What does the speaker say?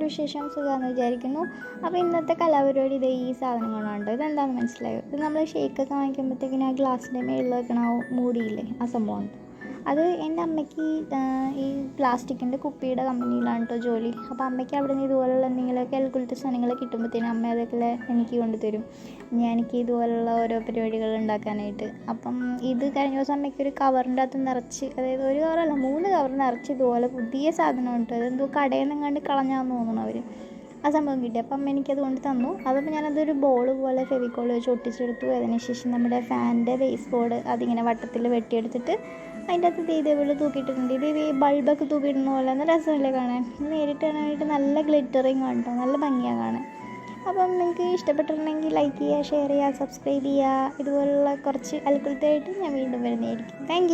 വിശേഷം? സുഖമാണെന്ന് വിചാരിക്കുന്നു. അപ്പോൾ ഇന്നത്തെ കലാപരിപാടി ഇത് ഈ സാധനങ്ങളാണ്. ഇതെന്താണെന്ന് മനസ്സിലായോ? ഇത് നമ്മൾ ഷേക്കൊക്കെ വാങ്ങിക്കുമ്പോഴത്തേക്കിനും ആ ഗ്ലാസിന്റെ മേളിൽ വെക്കണ മൂടിയില്ലേ ആ സംഭവമാണ് അത് എന്റെ അമ്മയ്ക്ക് ഈ പ്ലാസ്റ്റിക്കിന്റെ കുപ്പിയുടെ കമ്പനിയിലാണ് കേട്ടോ ജോലി. അപ്പോൾ അമ്മയ്ക്ക് അവിടെ നിന്ന് ഇതുപോലുള്ള എന്തെങ്കിലുമൊക്കെ അൽക്കുലത്തെ സാധനങ്ങൾ കിട്ടുമ്പോഴത്തേനും അമ്മ അതൊക്കെ എനിക്ക് കൊണ്ടുതരും. ഞാൻ എനിക്ക് ഇതുപോലുള്ള ഓരോ പരിപാടികൾ ഉണ്ടാക്കാനായിട്ട്. അപ്പം ഇത് കഴിഞ്ഞ ദിവസം അമ്മയ്ക്ക് ഒരു കവറിന്റെ അകത്ത് നിറച്ച് അതായത് ഒരു കവറല്ല മൂന്ന് കവർ നിറച്ച് ഇതുപോലെ പുതിയ സാധനം ഉണ്ട്. അതെന്തോ കടയിൽ നിന്ന് കണ്ട് കളഞ്ഞാന്ന് തോന്നുന്നു അവർ ആ സംഭവം കിട്ടി. അപ്പം അമ്മ എനിക്കത് കൊണ്ട് തന്നു. അതപ്പോൾ ഞാനതൊരു ബോൾ പോലെ ഫെവിക്കോൾ വെച്ച് ഒട്ടിച്ചെടുത്തു. അതിനുശേഷം നമ്മുടെ ഫാനിന്റെ ബേസ് ബോർഡ് അതിങ്ങനെ വട്ടത്തിൽ വെട്ടിയെടുത്തിട്ട് അതിന്റെ അകത്ത് ഇതേപോലെ തൂക്കിയിട്ടുണ്ട് ഇത് ഈ ബൾബൊക്കെ തൂക്കിയിടുന്ന പോലെ നല്ല രസമല്ലേ കാണാൻ. നേരിട്ട് കാണാനായിട്ട് നല്ല ഗ്ലിറ്ററിങ് ആണ് നല്ല ഭംഗിയാണ് കാണാൻ. അപ്പം നിങ്ങൾക്ക് ഇഷ്ടപ്പെട്ടിട്ടുണ്ടെങ്കിൽ ലൈക്ക് ചെയ്യുക ഷെയർ ചെയ്യുക സബ്സ്ക്രൈബ് ചെയ്യുക. ഇതുപോലുള്ള കുറച്ച് അൽക്കുലത്തായിട്ട് ഞാൻ വീണ്ടും വരുന്നതായിരിക്കും. താങ്ക്